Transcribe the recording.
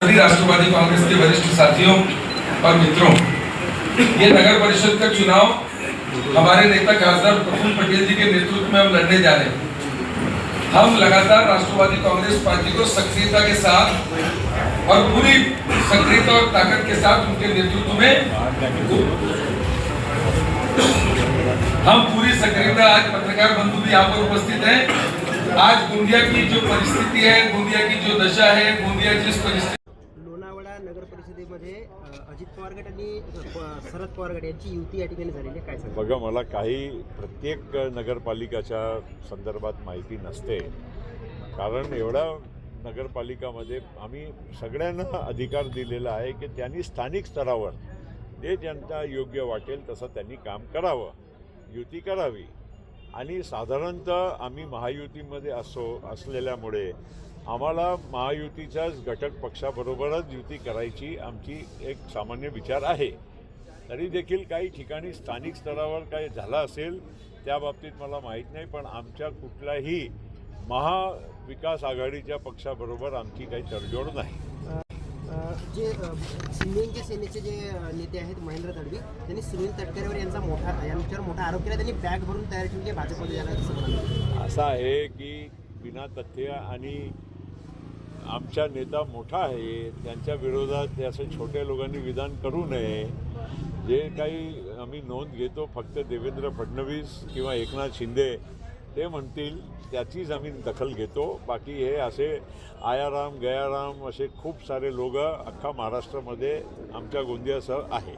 सभी राष्ट्रवादी कांग्रेस के वरिष्ठ साथियों और मित्रों, ये नगर परिषद का चुनाव हमारे नेता खासदार प्रफुल्ल पटेल जी के नेतृत्व में हम लड़ने जा रहे हैं। हम लगातार राष्ट्रवादी कांग्रेस पार्टी को सक्रियता के साथ और पूरी सक्रियता और ताकत के साथ उनके नेतृत्व में हम पूरी सक्रियता आज पत्रकार बंधु भी यहाँ पर उपस्थित हैं। आज गोंदिया की जो परिस्थिति है गोंदिया की जो दशा है गोंदिया जिस परिस्थिती नगर परिषदेमध्ये अजित पवार गट आणि शरद पवार गट यांची युती या ठिकाणी झालेली काय बघा मला काही प्रत्येक नगरपालिकाच्या संदर्भात माहिती नसते. कारण एवढ्या नगरपालिकामध्ये आम्ही सगळ्यांना अधिकार दिलेला आहे की त्यांनी स्थानिक स्तरावर जे ज्यांना योग्य वाटेल तसं त्यांनी काम करावं युती करावी. आणि साधारणतः आम्ही महायुतीमध्ये असो असलेल्यामुळे आम्हाला महायुतीच्याच घटक पक्षाबरोबरच युती करायची आमची एक सामान्य विचार आहे. तरी देखील काही ठिकाणी स्थानिक स्तरावर काय झालं असेल त्या बाबतीत मला माहीत नाही पण आमच्या कुठल्याही महाविकास आघाडीच्या पक्षाबरोबर आमची काही तडजोड नाही. शिंदेचे सेनेचे जे नेते आहेत महेंद्र तडवी त्यांनी सुनील तटकरेवर यांचा मोठा यांच्यावर मोठा आरोप केला. त्यांनी बॅग भरून तयार ठेवली आहे भाजपमध्ये जाणार असं आहे की बिना तथ्य आणि आमचा नेता मोठा आहे त्यांच्या विरोधात ते असं छोट्या लोकांनी विधान करू नये. जे काही आम्ही नोंद घेतो फक्त देवेंद्र फडणवीस किंवा एकनाथ शिंदे ते म्हणतील त्याचीच आम्ही दखल घेतो. बाकी हे असे आयाराम गयाराम असे खूप सारे लोक अख्खा महाराष्ट्रामध्ये आमच्या गोंदियासह आहे.